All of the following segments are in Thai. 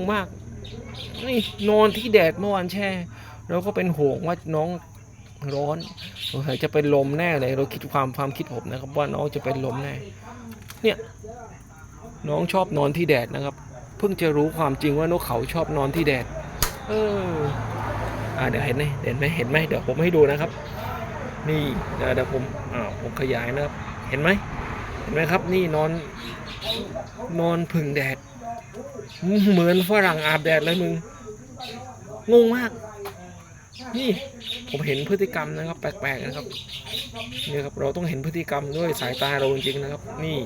งมาก นี่นอนที่แดดเมื่อวานแช่เราก็เป็นห่วงว่าน้องร้อนสงสัยจะเป็นลมแน่เลย เราคิดความความคิดผมนะครับ ว่าน้องจะเป็นลมแน่ เนี่ย น้องชอบนอนที่แดดนะครับ เพิ่งจะรู้ความจริงว่านกเขาชอบนอนที่แดด เออ อ่าเดี๋ยวเห็นไหมเห็นไหมเห็นไหมเดี๋ยวผมให้ดูนะครับ นี่เดี๋ยวเดี๋ยวผมอ่าผมขยายนะครับ เห็นไหมเห็นไหมครับ นี่นอน นอนพึ่งแดด เหมือนฝรั่งอาบแดดเลยมึง งงมาก นี่ผมเห็นพฤติกรรมนะครับ แปลกๆนะครับนี่ครับ เราต้องเห็นพฤติกรรมด้วยสายตาเราจริงๆนะครับ นี่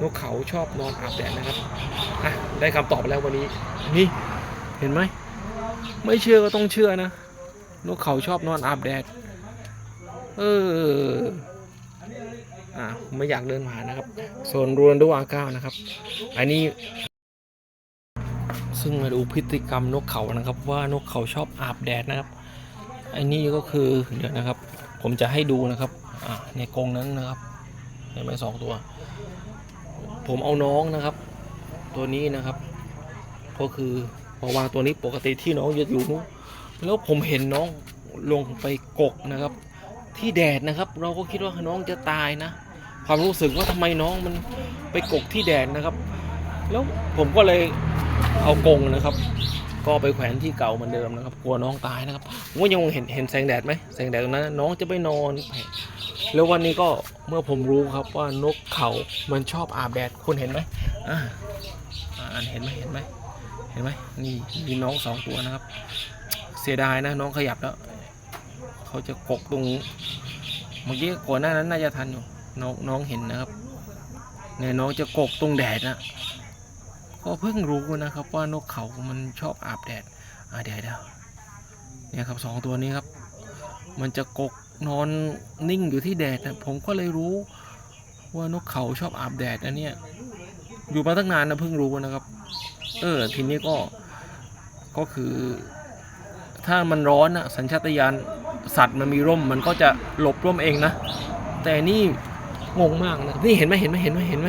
นกเขาชอบนอนอาบแดดนะครับอะได้คำตอบแล้ววันนี้ นี่เห็นไหมไม่เชื่อก็ต้องเชื่อนะนกเขาชอบนอนอาบแดด เอออะไม่อยากเดินผ่านนะครับโซนรูนดูอาก้านะครับ อันนี้ ซึ่งมาดูพฤติกรรมนกเขานะครับ ว่านกเขาชอบอาบแดดนะครับ อันนี้ก็คือเดี๋ยวนะครับ ผมจะให้ดูนะครับในกรงนั้นนะครับเห็นไหมสองตัว ผมเอาน้องนะครับ ตัวนี้นะครับ ก็คือพอวางตัวนี้ปกติที่น้องจะอยู่นู้แล้วผมเห็นน้องลงไปกกนะครับ ที่แดดนะครับ เราก็คิดว่าน้องจะตายนะ ความรู้สึกว่าทำไมน้องมันไปกกที่แดดนะครับ แล้วผมก็เลย เอากงนะครับ ก็ไปแขวนที่เก่าเหมือนเดิมนะครับ กลัวน้องตายนะครับผมก็ยังเห็นเห็นแสงแดดไหมแสงแดดตรงนั้นน้องจะไปนอน แล้ววันนี้ก็เมื่อผมรู้ครับว่านกเขามันชอบอาบแดดคุณเห็นไหมอ่าอ่านเห็นไหมเห็นไหมเห็นไหมนี่มีน้องสองตัวนะครับ เสียดายนะน้องขยับแล้วเขาจะกกตรงเมื่อกี้ก่อนหน้านั้นน่าจะทันอยู่น้องน้องเห็นนะครับเนี่ยน้องจะกกตรงแดดนะ ก็เพิ่งรู้นะครับว่านกเขามันชอบอาบแดดอาเดี๋ยวเดี๋ยวเนี่ยครับสองตัวนี้ครับ มันจะกกนอนนิ่งอยู่ที่แดดนะผมก็เลยรู้ว่านกเขาชอบอาบแดดนะเนี่ยอยู่มาตั้งนานนะเพิ่งรู้นะครับ เออทีนี้ก็ก็คือ ถ้ามันร้อนอะสัญชาตญาณสัตว์มันมีร่ม มันก็จะหลบร่มเองนะ แต่นี่งงมากนะนี่เห็นไหมเห็นไหมเห็นไหมเห็นไหม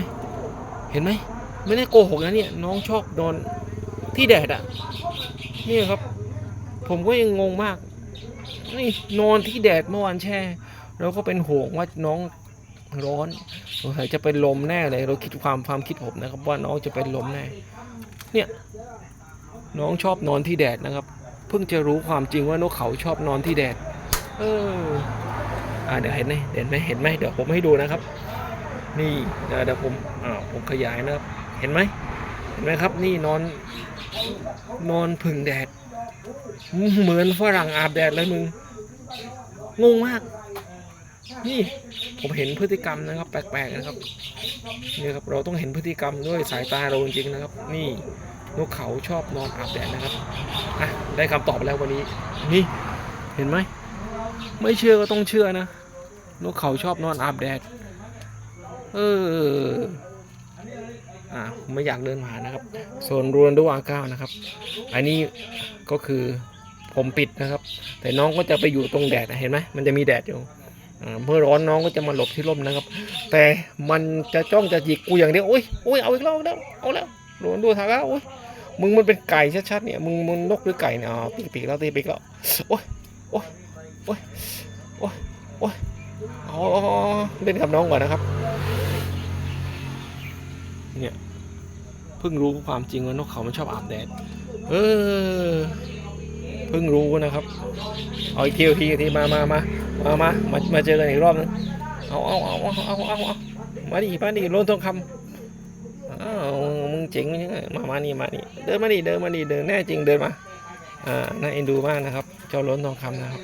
เห็นไหม ไม่ได้โกหกนะเนี่ย น้องชอบนอนที่แดดอะ่ะนี่ครับ ผมก็ยังงงมาก นี่นอนที่แดดเมื่อวานแช่เราก็เป็นห่วงว่าน้องร้อนสงสัยจะเป็นลมแน่เลย เราคิดความความคิดผมนะครับ ว่าน้องจะเป็นลมแน่ เนี่ย น้องชอบนอนที่แดดนะครับ เพิ่งจะรู้ความจริงว่านกเขาชอบนอนที่แดด เออ อ่าเดี๋ยวเห็นไหมเห็นไหมเห็นไหมเดี๋ยวผมให้ดูนะครับ นี่เดี๋ยวเดี๋ยวผมอ่าผมขยายนะครับ เห็นไหมเห็นไหมครับ นี่นอนนอนพึ่งแดด เหมือนฝรั่งอาบแดดเลยมึงงงมาก นี่ผมเห็นพฤติกรรมนะครับ แปลกๆนะครับนี่ครับเราต้องเห็นพฤติกรรมด้วยสายตาเราจริงๆนะครับ นี่นกเขาชอบนอนอาบแดดนะครับอะได้คำตอบแล้ววันนี้ นี่เห็นไหมไม่เชื่อก็ต้องเชื่อนะนกเขาชอบนอนอาบแดด เออ อ่าไม่อยากเดินผ่านนะครับโซนรูนดูอาก้านะครับ อันนี้ก็คือผมปิดนะครับ แต่น้องก็จะไปอยู่ตรงแดดเห็นไหมมันจะมีแดดอยู่เมื่อร้อนน้องก็จะมาหลบที่ร่มนะครับ แต่มันจะจ้องจะหยิกกูอย่างเดียวโอ้ยโอ้ยเอาอีกแล้วเอาแล้วเอาแล้วรูนดูทางแล้วโอ้ยมึงมันเป็นไก่ชัดๆเนี่ยมึงมึงนกหรือไก่เนี่ยอ๋อตีปีกแล้วตีปีกแล้วโอ้ยโอ้ยโอ้ยโอ้ยโอ้ยเอาเอาเอาเอาเล่นกับน้องก่อนนะครับ เนี่ยเพิ่งรู้ความจริงว่านกเขามันชอบอาบแดด เออเพิ่งรู้นะครับ เอาอีกทีอีกทีอีกทีมามามามามามามาเจอกันอีกรอบนึงเอาเอาเอาเอาเอาเอาเอามาดิมาดิโลนทองคำอ้าวมึงเจ๋งยังไงมามานี่มานี่เดินมาดิเดินมาดิเดินแน่จริงเดินมาอ่าน่าเอ็นดูมากนะครับ เจ้าล้นทองคำนะครับ